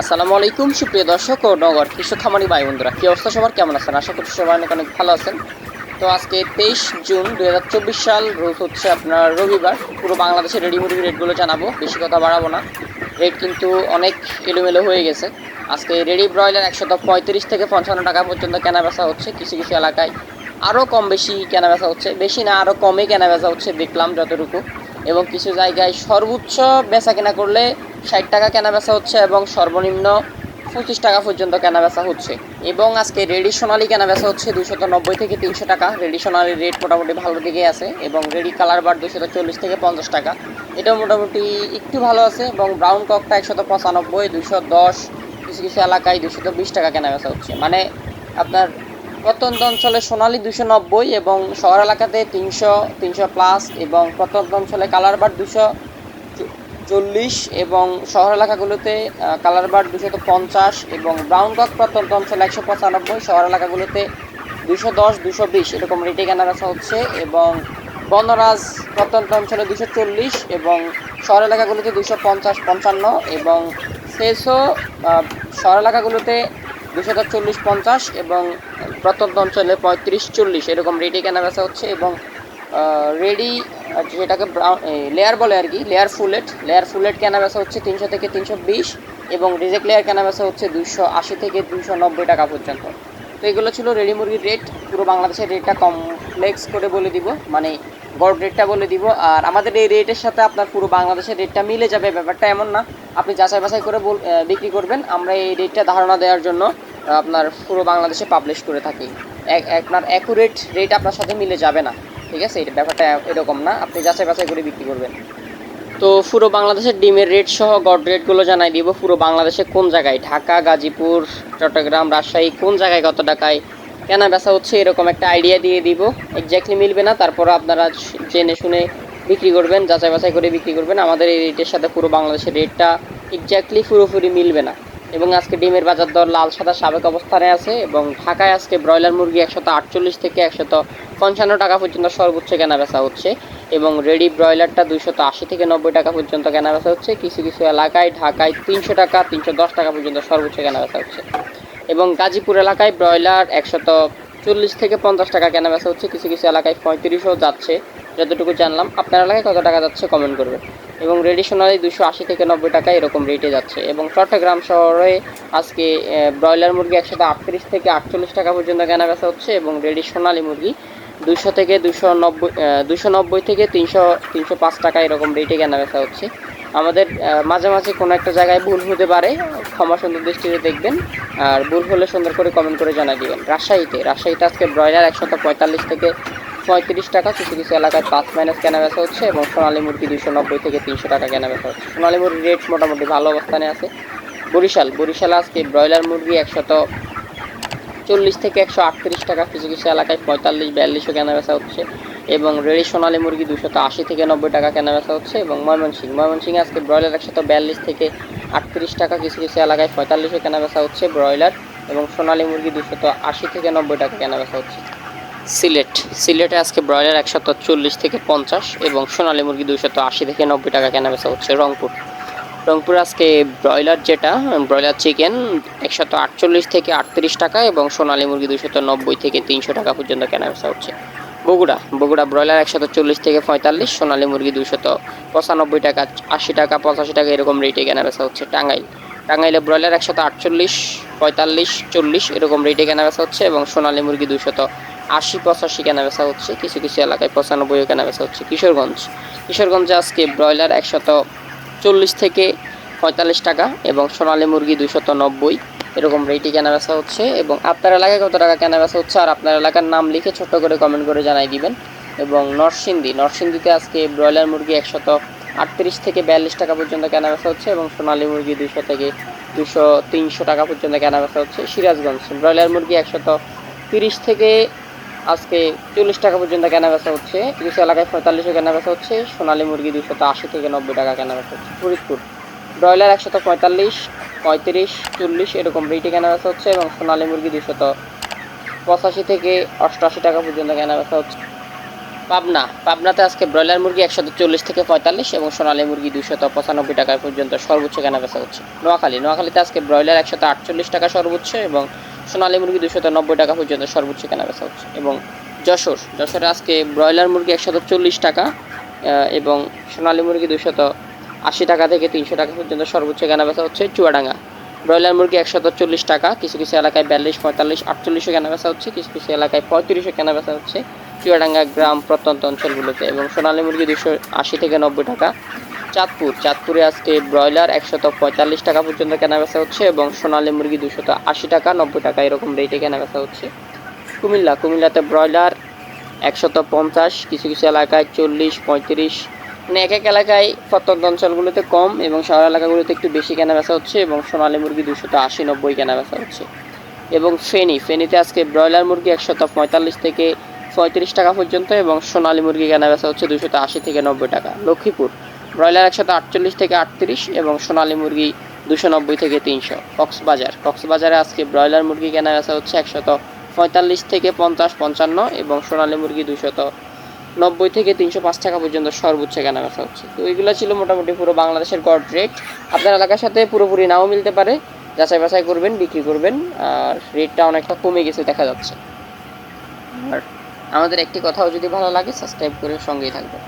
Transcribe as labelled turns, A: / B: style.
A: আসসালামু আলাইকুম, সুপ্রিয় দর্শক ও নগর কৃষক খামারি ভাই বন্ধুরা, কি অবস্থা সবার? কেমন আছেন? আশা করছি সবাই অনেক অনেক ভালো আছেন। তো আজকে তেইশ জুন দু হাজার চব্বিশ সাল, রোজ হচ্ছে আপনার রবিবার। পুরো বাংলাদেশের রেডি মুরগির রেটগুলো জানাব, বেশি কথা বাড়াবো না। রেট কিন্তু অনেক এলোমেলো হয়ে গেছে। আজকে রেডি ব্রয়লার একশত পঁয়ত্রিশ থেকে পঞ্চান্ন টাকা পর্যন্ত কেনা বেচা হচ্ছে কিছু কিছু এলাকায়। আরও কম বেশি কেনা বেচা হচ্ছে, বেশি না আরও কমে কেনা বেচা হচ্ছে, দেখলাম যতটুকু। এবং কিছু জায়গায় সর্বোচ্চ বেচা কেনা করলে ষাট টাকা কেনা বেচা হচ্ছে এবং সর্বনিম্ন পঁচিশ টাকা পর্যন্ত কেনা বেচা হচ্ছে। এবং আজকে রেডি সোনালি কেনা বেচা হচ্ছে দুশত নব্বই থেকে তিনশো টাকা। রেডি সোনালির রেট মোটামুটি ভালো দিকে আছে এবং রেডি কালার বার দুশত চল্লিশ থেকে পঞ্চাশ টাকা। এটাও মোটামুটি একটু ভালো আছে এবং ব্রাউন ককটা একশত পঁচানব্বই, দুশো দশ, কিছু কিছু এলাকায় দুশত বিশ টাকা কেনা বেচা হচ্ছে। মানে আপনার প্রত্যন্ত অঞ্চলে সোনালী দুশো নব্বই এবং শহর এলাকাতে তিনশো তিনশো প্লাস এবং প্রত্যন্ত অঞ্চলে কালার বার দুশো চল্লিশ এবং শহর এলাকাগুলোতে কালার বার দুশো পঞ্চাশ এবং ব্রাউন কক প্রত্যন্ত অঞ্চলে একশো পঁচানব্বই, শহর এলাকাগুলোতে দুশো দশ দুশো বিশ এরকম রেটে কেনা বেচা হচ্ছে এবং বনরাজ প্রত্যন্ত অঞ্চলে দুশো চল্লিশ এবং শহর এলাকাগুলোতে দুশো পঞ্চাশ, পঞ্চান্ন এবং সেসো শহর এলাকাগুলোতে দুশো চল্লিশ পঞ্চাশ এবং প্রত্যন্ত অঞ্চলে পঁয়ত্রিশ চল্লিশ এরকম রেটে কেনা বেচা হচ্ছে এবং রেডি যেটাকে লেয়ার বলে আর কি লেয়ার ফুলেট লেয়ার ফুলেট কেনা বেচা হচ্ছে তিনশো থেকে তিনশো বিশ এবং রিজেক্ট লেয়ার কেনা বেচা হচ্ছে দুশো আশি থেকে দুশো নব্বই টাকা পর্যন্ত। তো এগুলো ছিল রেডি মুরগির রেট পুরো বাংলাদেশের রেটটা কমপ্লেক্স করে বলে দিব মানে গড় রেটটা বলে দিব। আর আমাদের এই রেটের সাথে আপনার পুরো বাংলাদেশের রেটটা মিলে যাবে, ব্যাপারটা এমন না। আপনি যাচাই বাছাই করে বিক্রি করবেন। আমরা এই রেটটা ধারণা দেওয়ার জন্য আপনার পুরো বাংলাদেশে পাবলিশ করে থাকি। আপনার অ্যাকুরেট রেট আপনার সাথে মিলে যাবে না। ঠিক আছে? এটা ব্যাপারটা এরকম না। আপনি যাচাই বাছাই করে বিক্রি করবেন। তো পুরো বাংলাদেশের ডিমের রেট সহ গড় রেটগুলো জানাই দিব। পুরো বাংলাদেশে কোন জায়গায়? ঢাকা, গাজীপুর, চট্টগ্রাম, রাজশাহী, কোন জায়গায় কত টাকায়? কেনা বেচা হচ্ছে এরকম একটা আইডিয়া দিয়ে দিব। এক্স্যাক্টলি মিলবে না। তারপর আপনারা জেনে শুনে বিক্রি করবেন, যাচাই বাছাই করে বিক্রি করবেন। আমাদের এই রেটের সাথে পুরো বাংলাদেশের রেটটা এক্স্যাক্টলি পুরোপুরি মিলবে না। এবং আজকে ডিমের বাজার দর লাল, সাদা, সাবেক অবস্থানে আছে এবং ঢাকায় আজকে ব্রয়লার মুরগি একশত আটচল্লিশ থেকে একশত পঞ্চান্ন টাকা পর্যন্ত সর্বোচ্চ কেনা বেচা হচ্ছে এবং রেডি ব্রয়লারটা দুইশত আশি থেকে নব্বই টাকা পর্যন্ত কেনা বেচা হচ্ছে। কিছু কিছু এলাকায় ঢাকায় তিনশো টাকা তিনশো দশ টাকা পর্যন্ত সর্বোচ্চ কেনা বেচা হচ্ছে এবং গাজীপুর এলাকায় ব্রয়লার একশত চল্লিশ থেকে পঞ্চাশ টাকা কেনা বেচা হচ্ছে। কিছু কিছু এলাকায় পঁয়ত্রিশও যাচ্ছে। যতটুকু জানলাম, আপনার এলাকায় কত টাকা যাচ্ছে কমেন্ট করবেন। এবং রেডি সোনালি দুশো আশি থেকে নব্বই টাকা এরকম রেটে যাচ্ছে। এবং চট্টগ্রাম শহরে আজকে ব্রয়লার মুরগি একশো আটত্রিশ থেকে আটচল্লিশ টাকা পর্যন্ত কেনা বেচা হচ্ছে এবং রেডি সোনালি মুরগি দুশো থেকে দুশো নব্বই দুশো নব্বই থেকে তিনশো তিনশো পাঁচ টাকা এরকম রেটে কেনা বেচা হচ্ছে। আমাদের মাঝে মাঝে কোনো একটা জায়গায় ভুল হতে পারে, ক্ষমা সুন্দর দৃষ্টিতে দেখবেন। আর ভুল হলে সুন্দর করে কমেন্ট করে জানাই দিবেন। রাজশাহীতে রাজশাহীতে আজকে ব্রয়লার একশত পঁয়তাল্লিশ থেকে পঁয়ত্রিশ টাকা, কিছু কিছু এলাকায় পাঁচ মাইনাস কেনা বেচা হচ্ছে এবং সোনালী মুরগি দুশো নব্বই থেকে তিনশো টাকা কেনা বেচা হচ্ছে। সোনালী মুরগির রেট মোটামুটি ভালো অবস্থানে আছে। বরিশাল, বরিশালে আজকে ব্রয়লার মুরগি একশত চল্লিশ থেকে একশো আটত্রিশ টাকা, কিছু কিছু এলাকায় পঁয়তাল্লিশ, বিয়াল্লিশও কেনা বেচা হচ্ছে এবং রেডি সোনালী মুরগি দুশত আশি থেকে নব্বই টাকা কেনা বেচা হচ্ছে এবং ময়মনসিং ময়মনসিং আজকে ব্রয়লার একশত বিয়াল্লিশ থেকে আটত্রিশ টাকা, কিছু কিছু এলাকায় পঁয়তাল্লিশও কেনা বেচা হচ্ছে ব্রয়লার এবং সোনালী মুরগি দুশত আশি থেকে নব্বই টাকা কেনা বেচা হচ্ছে। সিলেট। সিলেটে আজকে ব্রয়লার একশত চল্লিশ থেকে পঞ্চাশ এবং সোনালী মুরগি দুশত আশি থেকে নব্বই টাকা কেনা বেচা হচ্ছে রংপুর। রংপুর আজকে ব্রয়লার যেটা ব্রয়লার চিকেন একশত আটচল্লিশ থেকে আটত্রিশ টাকা এবং সোনালী মুরগি দুশত নব্বই থেকে তিনশো টাকা পর্যন্ত কেনা বেচা হচ্ছে। বগুড়া বগুড়া ব্রয়লার একশত চল্লিশ থেকে পঁয়তাল্লিশ, সোনালী মুরগি দুশত পঁচানব্বই টাকা, আশি টাকা, পঁচাশি টাকা এরকম রেটে কেনা বেচা হচ্ছে টাঙ্গাইল। টাঙ্গাইলে ব্রয়লার একশত আটচল্লিশ, পঁয়তাল্লিশ, চল্লিশ এরকম রেটে কেনা বেচা হচ্ছে এবং সোনালী মুরগি দুশত আশি পঁচাশি কেনা বেচা হচ্ছে, কিছু কিছু এলাকায় পঁচানব্বইও কেনা বেচা হচ্ছে। কিশোরগঞ্জ, কিশোরগঞ্জে আজকে ব্রয়লার একশত চল্লিশ থেকে পঁয়তাল্লিশ টাকা এবং সোনালী মুরগি দুশত নব্বই। এরকম রেটে কেনা বেচা হচ্ছে এবং আপনার এলাকায় কত টাকা কেনা বেচা হচ্ছে আর আপনার এলাকার নাম লিখে ছোট্ট করে কমেন্ট করে জানাই দিবেন। এবং নরসিংদী, নরসিংদীতে আজকে ব্রয়লার মুরগি একশত আটত্রিশ থেকে বিয়াল্লিশ টাকা পর্যন্ত কেনা বেচা হচ্ছে এবং সোনালী মুরগি দুশো থেকে দুশো তিনশো টাকা পর্যন্ত কেনা বেচা হচ্ছে। সিরাজগঞ্জ, ব্রয়লার মুরগি একশত তিরিশ থেকে আজকে চল্লিশ টাকা পর্যন্ত কেনা বেচা হচ্ছে। কিছু এলাকায় পঁয়তাল্লিশও কেনা বেচা হচ্ছে, সোনালী মুরগি দুশত আশি থেকে নব্বই টাকা কেনা বেচা হচ্ছে। ফরিদপুর, ব্রয়লার একশত পঁয়তাল্লিশ, পঁয়ত্রিশ, চল্লিশ এরকম রেটে কেনা বেচা হচ্ছে এবং সোনালী মুরগি দুশত পঁচাশি থেকে অষ্টআশি টাকা পর্যন্ত কেনা বেচা হচ্ছে। পাবনা, পাবনাতে আজকে ব্রয়লার মুরগি একশত চল্লিশ থেকে পঁয়তাল্লিশ এবং সোনালী মুরগি দুশত পঁচানব্বই টাকা পর্যন্ত সর্বোচ্চ কেনা বেচা হচ্ছে। নোয়াখালী, নোয়াখালীতে আজকে ব্রয়লার একশত আটচল্লিশ টাকা সর্বোচ্চ এবং সোনালী মুরগি দুশত নব্বই টাকা পর্যন্ত সর্বোচ্চ কেনা বেচা হচ্ছে। এবং যশোর, যশোরে আজকে ব্রয়লার মুরগি একশত চল্লিশ টাকা এবং সোনালী মুরগি দুশত আশি টাকা থেকে তিনশো টাকা পর্যন্ত সর্বোচ্চ কেনা বেচা হচ্ছে চুয়াডাঙ্গা। ব্রয়লার মুরগি একশত চল্লিশ টাকা, কিছু কিছু এলাকায় বিয়াল্লিশ, পঁয়তাল্লিশ, আটচল্লিশও কেনা বেচা হচ্ছে, কিছু কিছু এলাকায় পঁয়ত্রিশও কেনা বেচা হচ্ছে চুয়াডাঙ্গা গ্রাম প্রত্যন্ত অঞ্চলগুলোতে। এবং সোনালী মুরগি দুশো আশি থেকে নব্বই টাকা চাঁদপুর। চাঁদপুরে আজকে ব্রয়লার একশত পঁয়তাল্লিশ টাকা পর্যন্ত কেনা বেচা হচ্ছে এবং সোনালী মুরগি দুশত আশি টাকা, নব্বই টাকা এরকম রেটে কেনা বেচা হচ্ছে। কুমিল্লা, কুমিল্লাতে ব্রয়লার একশত পঞ্চাশ, কিছু কিছু এলাকায় চল্লিশ, পঁয়ত্রিশ। মানে এক এক এলাকায় প্রত্যন্ত অঞ্চলগুলোতে কম এবং শহর এলাকাগুলোতে একটু বেশি কেনা বেচা হচ্ছে এবং সোনালী মুরগি দুশত আশি, নব্বই কেনা বেচা হচ্ছে। এবং ফেনি, ফেনিতে আজকে ব্রয়লার মুরগি একশত পঁয়তাল্লিশ থেকে পঁয়ত্রিশ টাকা পর্যন্ত এবং সোনালী মুরগি কেনা বেচা হচ্ছে দুশত আশি থেকে নব্বই টাকা। লক্ষ্মীপুর ব্রয়লার একশত আটচল্লিশ থেকে আটত্রিশ এবং সোনালী মুরগি দুশো নব্বই থেকে তিনশো। কক্সবাজার। কক্সবাজারে আজকে ব্রয়লার মুরগি কেনা বেচা হচ্ছে একশত পঁয়তাল্লিশ থেকে পঞ্চাশ পঞ্চান্ন এবং সোনালী মুরগি দুশত নব্বই থেকে তিনশো পাঁচ টাকা পর্যন্ত সর্বোচ্চ কেনা বেচা হচ্ছে। তো এগুলো ছিল মোটামুটি পুরো বাংলাদেশের গড় রেট আপনার এলাকার সাথে পুরোপুরি নাও মিলতে পারে। যাচাই বাছাই করবেন, বিক্রি করবেন, আর রেটটা অনেকটা কমে গেছে দেখা যাচ্ছে। আর আমাদের একটি কথাও যদি ভালো লাগে, সাবস্ক্রাইব করে সঙ্গেই থাকবেন।